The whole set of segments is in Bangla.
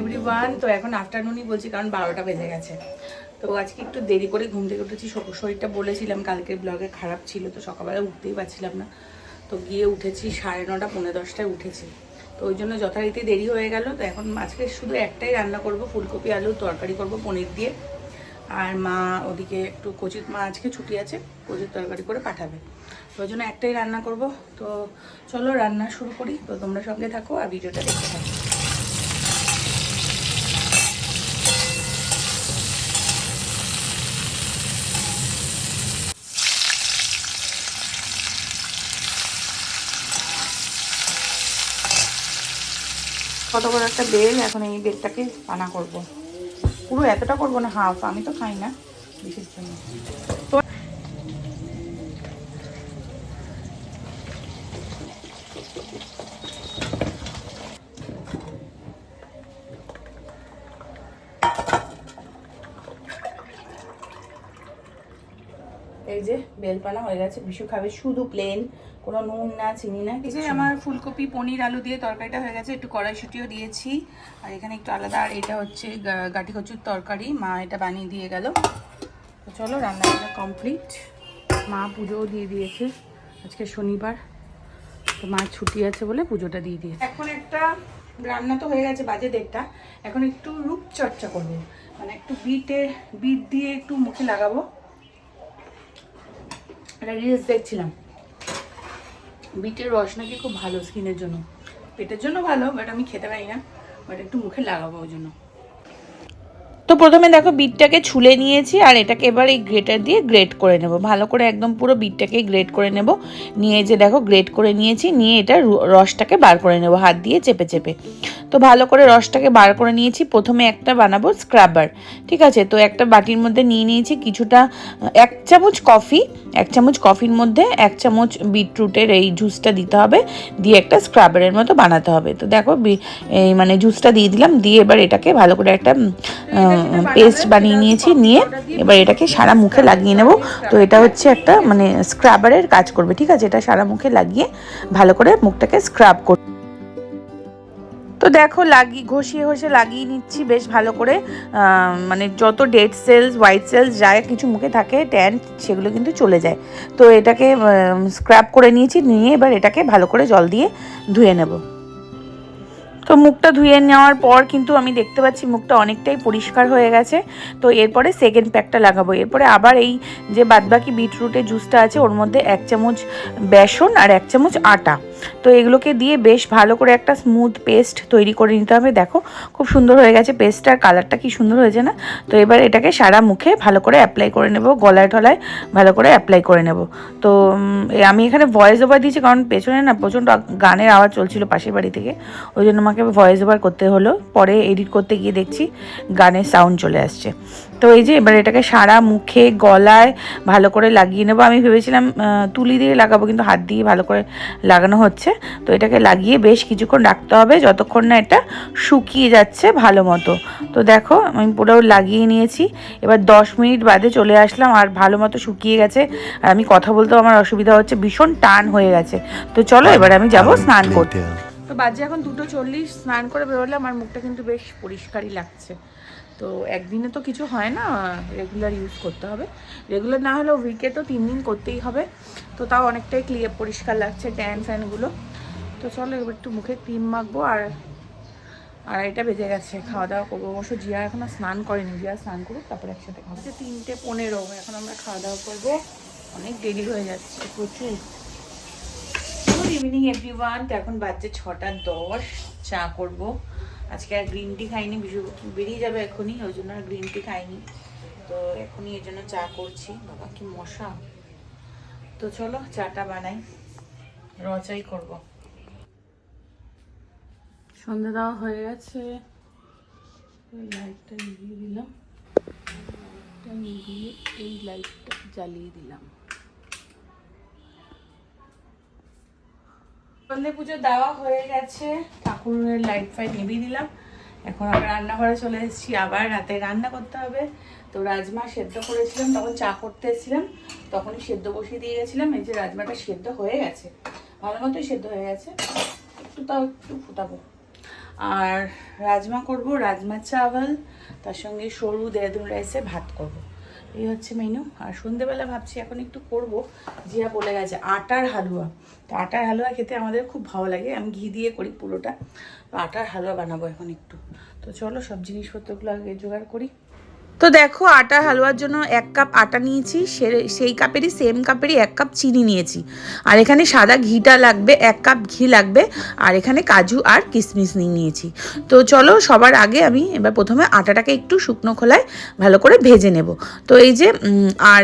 এভরিওয়ান তো এখন আফটারনুনই বলছি, কারণ বারোটা বেজে গেছে। তো আজকে একটু দেরি করে ঘুম থেকে উঠেছি। শরীরটা বলেছিলাম, কালকের ব্লগে খারাপ ছিল, তো সকালবেলা উঠতেই পারছিলাম না। তো গিয়ে উঠেছি, সাড়ে নটা, পৌনে দশটায় উঠেছি। তো ওই জন্য যথারীতি দেরি হয়ে গেল। তো এখন আজকে শুধু একটাই রান্না করব, ফুলকপি আলুর তরকারি করব পনির দিয়ে। আর মা ওদিকে একটু কচিত, মা আজকে ছুটি আছে কচির তরকারি করে পাঠাবে। তো ওই জন্য একটাই রান্না করব। তো চলো রান্না শুরু করি। তো তোমরা সঙ্গে থাকো আর ভিডিওটা দেখতে থাকো। কত বড় একটা বেল, এখন এই বেলটাকে পানা করব। পুরো এতটা করব না, হাফ, আমি তো খাই না বিশের জন্য। তো এই যে বেলপানা হয়ে গেছে, বিশু খাবে শুধু প্লেন কোনো নুন না চিনি না এই যে আমার ফুলকপি পনির আলু দিয়ে তরকারিটা হয়ে গেছে। একটু কড়াইশুটিও দিয়েছি। আর এখানে একটু আলাদা আর এটা হচ্ছে গা- গাটি কচুর তরকারি। মা এটা বানিয়ে দিয়ে গেল। তো চলো রান্নাটা কমপ্লিট মা পুজোও দিয়ে দিয়েছে। আজকে শনিবার। তো মা ছুটি আছে বলে পুজোটা দিয়ে দিয়েছে। এখন একটা রান্না তো হয়ে গেছে বাজে দেড়টা। এখন একটু রূপচর্চা করব। মানে একটু বিটে বিট দিয়ে একটু মুখে লাগাবো। একটা রিলস দেখছিলাম। বিটের রস নাকি খুব ভালো স্কিনের জন্য। পেটের জন্য ভালো বাট আমি খেতে পারি না। বাট একটু মুখে লাগাবো ওই জন্য। তো প্রথমে দেখো বিটটাকে ছুলে নিয়েছি আর এটাকে এবার এই গ্রেটার দিয়ে গ্রেট করে নেব। ভালো করে একদম পুরো বিটটাকে গ্রেট করে নেব। নিয়ে যে দেখো গ্রেট করে নিয়েছি, নিয়ে এটা রসটাকে বার করে নেব হাত দিয়ে চেপে চেপে। তো ভালো করে রসটাকে বার করে নিয়েছি। প্রথমে একটা বানাবো স্ক্রাবার ঠিক আছে? তো একটা বাটির মধ্যে নিয়ে নিয়েছি কিছুটা, এক চামচ কফি এক চামচ কফির মধ্যে এক চামচ বিটরুটের এই জুসটা দিতে হবে। দিয়ে একটা স্ক্রাবারের মতো বানাতে হবে। তো দেখো এই মানে জুসটা দিয়ে দিলাম। দিয়ে এবার এটাকে ভালো করে একটা পেস্ট বানিয়ে নিয়েছি, নিয়ে এবার এটাকে সারা মুখে লাগিয়ে নেব। তো এটা হচ্ছে একটা মানে স্ক্রাবারের কাজ করবে, ঠিক আছে? এটা সারা মুখে লাগিয়ে ভালো করে মুখটাকে স্ক্রাব করবে তো দেখো লাগিয়ে ঘষিয়ে ঘষে লাগিয়ে নিচ্ছি বেশ ভালো করে। মানে যত ডেড সেলস হোয়াইট সেলস যা কিছু মুখে থাকে ট্যান সেগুলো কিন্তু চলে যায়। তো এটাকে স্ক্রাব করে নিয়েছি, নিয়ে এবার এটাকে ভালো করে জল দিয়ে ধুয়ে নেব। তো মুখটা ধুয়ে নেওয়ার পর কিন্তু আমি দেখতে পাচ্ছি মুখটা অনেকটাই পরিষ্কার হয়ে গেছে। তো এরপরে সেকেন্ড প্যাকটা লাগাবো। এরপরে আবার এই যে বাদবাকি বিটরুটের জুসটা আছে, ওর মধ্যে এক চামচ বেসন আর এক চামচ আটা। তো এগুলোকে দিয়ে বেশ ভালো করে একটা স্মুথ পেস্ট তৈরি করে নিতে হবে। দেখো, খুব সুন্দর হয়ে গেছে পেস্টটার কালারটা কি সুন্দর হয়েছে না? তো এবার এটাকে সারা মুখে ভালো করে অ্যাপ্লাই করে নেব, গলায় টলায় ভালো করে অ্যাপ্লাই করে নেব। তো আমি এখানে ভয়েস ওভার দিয়েছি কারণ পেছনে না প্রচণ্ড গানের আওয়াজ চলছিল পাশের বাড়ি থেকে। ওই জন্য আমাকে ভয়েস ওভার করতে হলো। পরে এডিট করতে গিয়ে দেখছি গানের সাউন্ড চলে আসছে। তো এই যে এবার এটাকে সারা মুখে গলায় ভালো করে লাগিয়ে নেব। আমি ভেবেছিলাম তুলি দিয়ে লাগাবো কিন্তু হাত দিয়ে ভালো করে লাগানো হচ্ছে। তো এটাকে লাগিয়ে বেশ কিছুক্ষণ রাখতে হবে যতক্ষণ না এটা শুকিয়ে যাচ্ছে ভালো মতো। তো দেখো আমি পুরো লাগিয়ে নিয়েছি। এবার দশ মিনিট বাদে চলে আসলাম আর ভালো মতো শুকিয়ে গেছে। আর আমি কথা বলতেও আমার অসুবিধা হচ্ছে ভীষণ টান হয়ে গেছে। তো চলো এবার আমি যাব স্নান করতে। তো বাজে এখন দুটো চল্লিশ স্নান করে বেরোলাম আমার মুখটা কিন্তু বেশ পরিষ্কারই লাগছে। তো একদিনে তো কিছু হয় না রেগুলার ইউজ করতে হবে। রেগুলার না হলেও উইকে তো তিন দিন করতেই হবে। তো তাও অনেকটাই ক্লিয়ার পরিষ্কার লাগছে ট্যান ফ্যানগুলো তো চলো এবার একটু মুখে ক্রিম মাখবো আর আর এটা বেজে গেছে। খাওয়া দাওয়া করব। অবশ্য জিয়া এখনও স্নান করেনি। জিয়া স্নান করুক, তারপরে একসাথে খাব। যে তিনটে পনেরো, এখন আমরা খাওয়া দাওয়া করব। অনেক দেরি হয়ে যাচ্ছে, প্রচুর। গুড ইভিনিং এভরিওয়ান এখন বাজছে ছটা দশ। চা করব। আজকে আর গ্রিন টি খাইনি বিশু বেরিয়ে যাবে এখনই ওই জন্য আর গ্রিন টি খাইনি। তো এখনই এর জন্য চা করছি। বাবা কি মশা। তো চলো চাটা বানাই রচাই করব। সন্ধ্যা দেওয়া হয়ে গেছে। লাইটটা নিভিয়ে দিলাম। এটা নিভিয়ে এই লাইটটা জ্বালিয়ে দিলাম। সন্ধে পুজো দেওয়া হয়ে গেছে। ঠাকুরের লাইট ফাইট নিভিয়ে দিলাম। এখন আবার রান্নাঘরে চলে এসেছি, আবার রাতে রান্না করতে হবে। তো রাজমা সেদ্ধ করেছিলাম, তখন চা করতে এসেছিলাম, তখনই সেদ্ধ বসিয়ে দিয়ে গেছিলাম। এই যে রাজমাটা সেদ্ধ হয়ে গেছে, ভালো মতোই সেদ্ধ হয়ে গেছে। একটু তাও একটু ফুটাবো। আর রাজমা করব, রাজমা চাওয়াল, তার সঙ্গে সরু দেহদুন রাইসে ভাত করব। এই হচ্ছে মেনু আর সন্ধেবেলা ভাবছি এখন একটু করব। জিয়া বলে গেছে, আটার হালুয়া। তো আটার হালুয়া খেতে আমাদের খুব ভালো লাগে। আমি ঘি দিয়ে করি পুরোটা। তো আটার হালুয়া বানাবো এখন একটু। তো চলো সব জিনিসপত্রগুলো আগে জোগাড় করি। তো দেখো আটা হালুয়ার জন্য এক কাপ আটা নিয়েছি সেই কাপেরই সেম কাপেরই এক কাপ চিনি নিয়েছি। আর এখানে সাদা ঘিটা লাগবে, এক কাপ ঘি লাগবে, আর এখানে কাজু আর কিশমিশ নিয়ে নিয়েছি। তো চলো সবার আগে আমি এবার প্রথমে আটাটাকে একটু শুকনো খোলায় ভালো করে ভেজে নেব। তো এই যে আর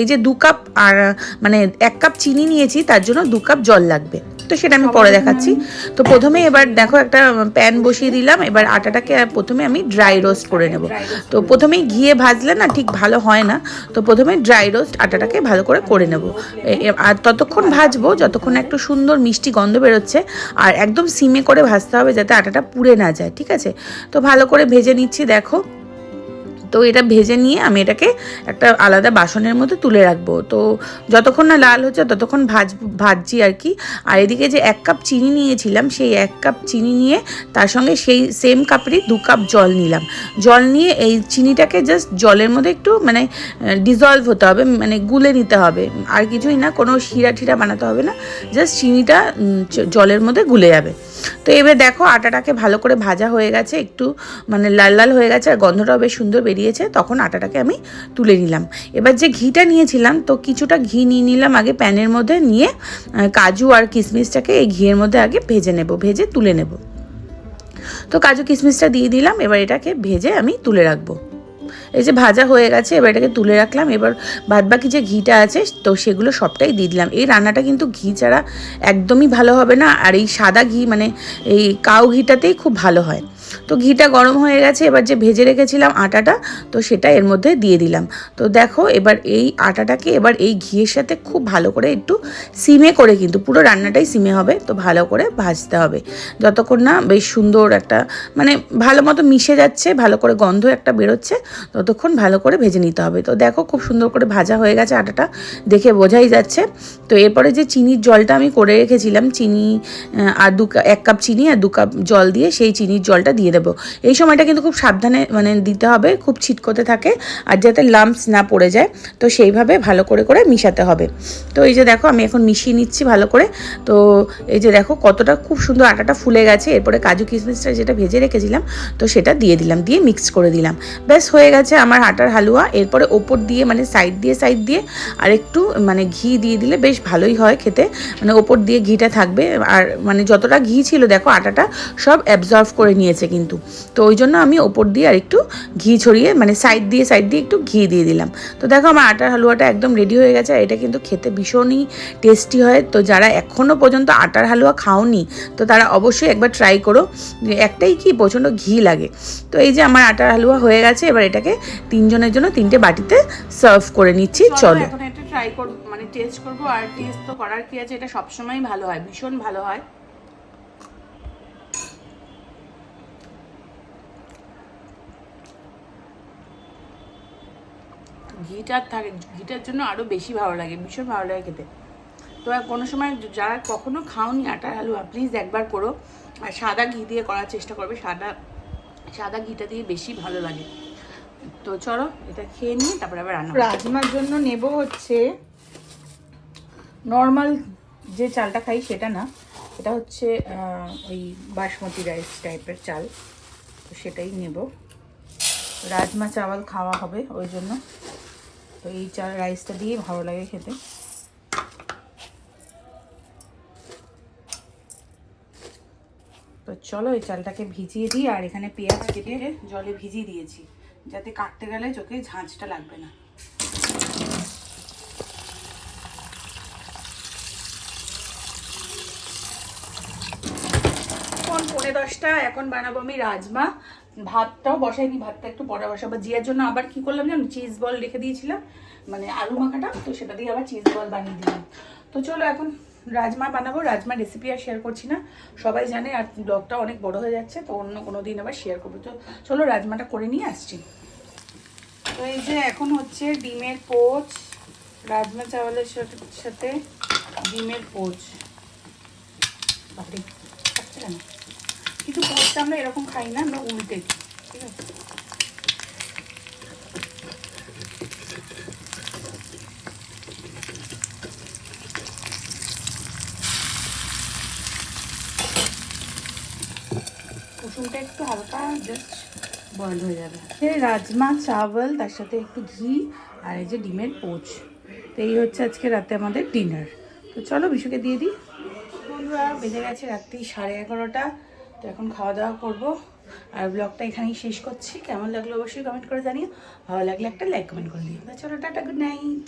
এই যে দু কাপ আর মানে এক কাপ চিনি নিয়েছি, তার জন্য দু কাপ জল লাগবে। তো সেটা আমি পরে দেখাচ্ছি। তো প্রথমে এবার দেখো একটা প্যান বসিয়ে দিলাম, এবার আটাটাকে প্রথমে আমি ড্রাই রোস্ট করে নেব। তো প্রথমেই ঘিয়ে ভাজলে না ঠিক ভালো হয় না, তো প্রথমে ড্রাই রোস্ট আটাটাকে ভালো করে করে নেব। আর ততক্ষণ ভাজবো যতক্ষণ একটু সুন্দর মিষ্টি গন্ধ বেরোচ্ছে, আর একদম সিমে করে ভাজতে হবে যাতে আটাটা পুড়ে না যায়, ঠিক আছে? তো ভালো করে ভেজে নিচ্ছি, দেখো। তো এটা ভেজে নিয়ে আমি এটাকে একটা আলাদা বাসনের মধ্যে তুলে রাখব। তো যতক্ষণ না লাল হচ্ছে ততক্ষণ ভাজ, ভাজছি আর কি। আর এদিকে যে এক কাপ চিনি নিয়েছিলাম, সেই এক কাপ চিনি নিয়ে তার সঙ্গে সেই সেম কাপেরই দু কাপ জল নিলাম। জল নিয়ে এই চিনিটাকে জাস্ট জলের মধ্যে একটু মানে ডিজলভ হতে হবে মানে গুলে নিতে হবে। আর কিছুই না, কোনো শিরা ঠিরা বানাতে হবে না জাস্ট চিনিটা জলের মধ্যে গুলে যাবে। তো এবার দেখো আটাটাকে ভালো করে ভাজা হয়ে গেছে, একটু মানে লাল লাল হয়ে গেছে, আর গন্ধটাও বেশ সুন্দর বেরিয়েছে, তখন আটাটাকে আমি তুলে নিলাম। এবার যে ঘিটা নিয়েছিলাম, তো কিছুটা ঘি নিয়ে নিলাম আগে প্যানের মধ্যে নিয়ে কাজু আর কিশমিশটাকে এই ঘিয়ের মধ্যে আগে ভেজে নেব, ভেজে তুলে নেব। তো কাজু কিশমিশটা দিয়ে দিলাম, এবার এটাকে ভেজে আমি তুলে রাখব। এই যে ভাজা হয়ে গেছে, এবার এটাকে তুলে রাখলাম, এবার বাদ বাকি যে ঘিটা আছে, তো সেগুলো সবটাই দিয়ে দিলাম। এই রান্নাটা কিন্তু ঘি ছাড়া একদমই ভালো হবে না, আর এই সাদা ঘি মানে এই কাউ ঘিটাতেই খুব ভালো হয়। তো ঘিটা গরম হয়ে গেছে, এবার যে ভেজে রেখেছিলাম আটাটা, তো সেটা এর মধ্যে দিয়ে দিলাম। তো দেখো, এবার এই আটাটাকে এবার এই ঘিয়ের সাথে খুব ভালো করে একটু সিমে করে কিন্তু, পুরো রান্নাটাই সিমে হবে, তো ভালো করে ভাজতে হবে। যতক্ষণ না বেশ সুন্দর একটা মানে ভালো মতো মিশে যাচ্ছে, ভালো করে গন্ধ একটা বেরোচ্ছে, ততক্ষণ ভালো করে ভেজে নিতে হবে। তো দেখো, খুব সুন্দর করে ভাজা হয়ে গেছে আটাটা, দেখে বোঝাই যাচ্ছে। তো এরপরে যে চিনির জলটা আমি করে রেখেছিলাম, চিনি আর দু এক কাপ চিনি আর দু কাপ জল দিয়ে সেই চিনির জলটা দিয়ে দেবো। এই সময়টা কিন্তু খুব সাবধানে মানে দিতে হবে, খুব ছিটকোতে থাকে আর যাতে লাম্পস না পড়ে যায়, তো সেইভাবে ভালো করে করে মিশাতে হবে। তো এই যে দেখো, আমি এখন মিশিয়ে নিচ্ছি ভালো করে। তো এই যে দেখো, কতটা খুব সুন্দর আটাটা ফুলে গেছে। এরপরে কাজু কিশমিশটা যেটা ভেজে রেখেছিলাম, তো সেটা দিয়ে দিলাম, দিয়ে মিক্স করে দিলাম। ব্যাস, হয়ে গেছে আমার আটার হালুয়া। এরপরে ওপর দিয়ে মানে সাইড দিয়ে সাইড দিয়ে আর একটু মানে ঘি দিয়ে দিলে বেশ ভালোই হয় খেতে। মানে ওপর দিয়ে ঘিটা থাকবে। আর মানে যতটা ঘি ছিল, দেখো আটাটা সব অ্যাবজর্ভ করে নিয়েছে কিন্তু। তো ওই জন্য আমি ওপর দিয়ে আর একটু ঘি ছড়িয়ে মানে সাইড দিয়ে সাইড দিয়ে একটু ঘি দিয়ে দিলাম। তো দেখো আমার আটার হালুয়াটা একদম রেডি হয়ে গেছে আর এটা কিন্তু খেতে ভীষণই টেস্টি হয়। তো যারা এখনও পর্যন্ত আটার হালুয়া খাওনি তো তারা অবশ্যই একবার ট্রাই করো। একটাই কি প্রচণ্ড ঘি লাগে। তো এই যে আমার আটার হালুয়া হয়ে গেছে এবার এটাকে তিনজনের জন্য তিনটে বাটিতে সার্ভ করে নিচ্ছি। চলো ট্রাই করব মানে টেস্ট করব। আর টেস্ট তো করার কি আছে? এটা সবসময় ভালো হয় ভীষণ ভালো হয়। ঘিটার থাকে, ঘিটার জন্য আরও বেশি ভালো লাগে, ভীষণ ভালো লাগে খেতে। তো কোনো সময় যারা কখনো খাওনি আটার হালুয়া প্লিজ একবার করো। আর সাদা ঘি দিয়ে করার চেষ্টা করবে, সাদা সাদা ঘিটা দিয়ে বেশি ভালো লাগে। তো চলো, এটা খেয়ে নিয়ে তারপরে আবার রান্না রাজমার জন্য নেব হচ্ছে নর্মাল যে চালটা খাই সেটা না, এটা হচ্ছে ওই বাসমতি রাইস টাইপের চাল। তো সেটাই নেব। রাজমা চাওয়াল খাওয়া হবে ওই জন্য। তো এই চাল রাইসটা দিয়ে ভালো লাগে খেতে। তো চলো এই চালটাকে ভিজিয়ে দিই, আর এখানে পেঁয়াজ কেটে জলে ভিজিয়ে দিয়েছি, যাতে কাটতে গেলে চোখে ঝাঁঝটা লাগবে না। এখন পৌনে দশটা, এখন বানাবো আমি রাজমা। ভাতটাও বসাইনি, ভাতটা একটু পরে বসাবো। জিয়ার জন্য আবার কি করলাম জানো চিজ বল রেখে দিয়েছিলাম মানে আলু মাখাটা, তো সেটা দিয়ে আবার চিজ বল বানিয়ে দিলাম। তো চলো এখন রাজমা বানাবো রাজমা রেসিপি আর শেয়ার করছি না। সবাই জানে আর ব্লগটা অনেক বড় হয়ে যাচ্ছে, তো অন্য কোনো দিন আবার শেয়ার করব। তো চলো রাজমাটা করে নিয়ে আসছি। তো এই যে এখন হচ্ছে ডিমের পোচ, রাজমা চাওয়ালের সাথে ডিমের পোচ। বাপরে কিন্তু পোচটা আমরা এরকম খাই না, আমরা উল্টে দিই, ঠিক আছে? একটু হালকা জাস্ট বয়েল হয়ে যাবে। রাজমা চাওয়াল, তার সাথে একটু ঘি আর এই যে ডিমের পোচ। তো এই হচ্ছে আজকে রাতে আমাদের ডিনার তো চলো বিশুকে দিয়ে দিই। বন্ধুরা, বেজে গেছে রাত্রি সাড়ে এগারোটা। তো এখন খাওয়া দাওয়া করব। আর ব্লগটা এখানেই শেষ করছি। কেমন লাগল অবশ্যই কমেন্ট করে জানিও। ভালো লাগলে একটা লাইক কমেন্ট করে দিও। চলো, টাটা গুড নাইট